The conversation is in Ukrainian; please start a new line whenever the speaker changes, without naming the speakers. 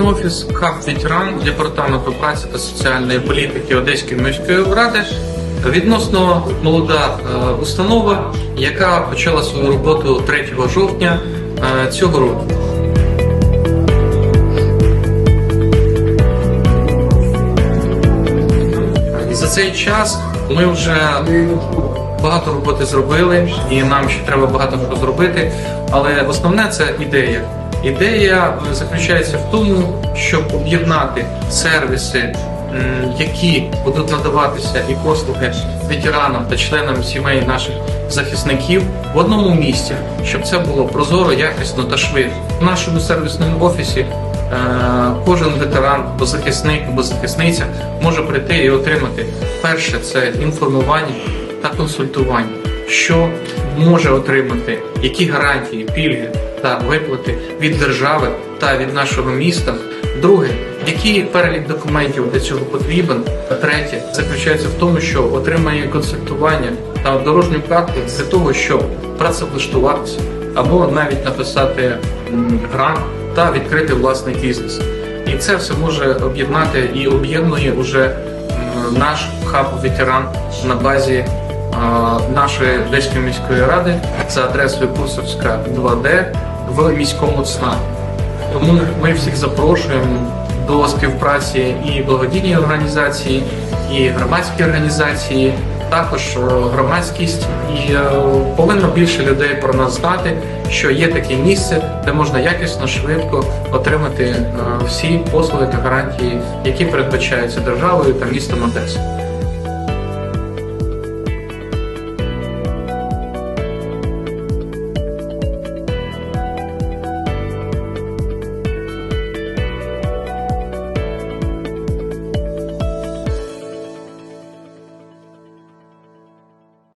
офіс КАП ветеран департаменту праці та соціальної політики Одеської міської ради. Відносно молода е, установа, яка почала свою роботу 3 жовтня е, цього року. І за цей час ми вже багато роботи зробили, і нам ще треба багато що зробити. Але основне це ідея. Ідея е, заключається в тому, щоб об'єднати сервіси, які будуть надаватися і послуги ветеранам та членам сімей наших захисників в одному місці, щоб це було прозоро, якісно та швидко. В нашому сервісному офісі Е, Кожен ветеран, або захисник або захисниця може прийти і отримати перше це інформування та консультування, що може отримати, які гарантії, пільги та виплати від держави та від нашого міста. Друге, який перелік документів для цього потрібен. Третє заключається в тому, що отримає консультування та дорожню карту для того, щоб працевлаштуватися або навіть написати грант та відкрити власний бізнес. І це все може об'єднати і об'єднує уже наш хаб ветеран на базі а, нашої Одеської міської ради за адресою Курсовська 2D в міському ЦНА. Тому ми всіх запрошуємо до співпраці і благодійні організації, і громадські організації, також е, громадськість, і е, повинно більше людей про нас знати, що є таке місце, де можна якісно, швидко отримати е, всі послуги та гарантії, які передбачаються державою та містом Одеса.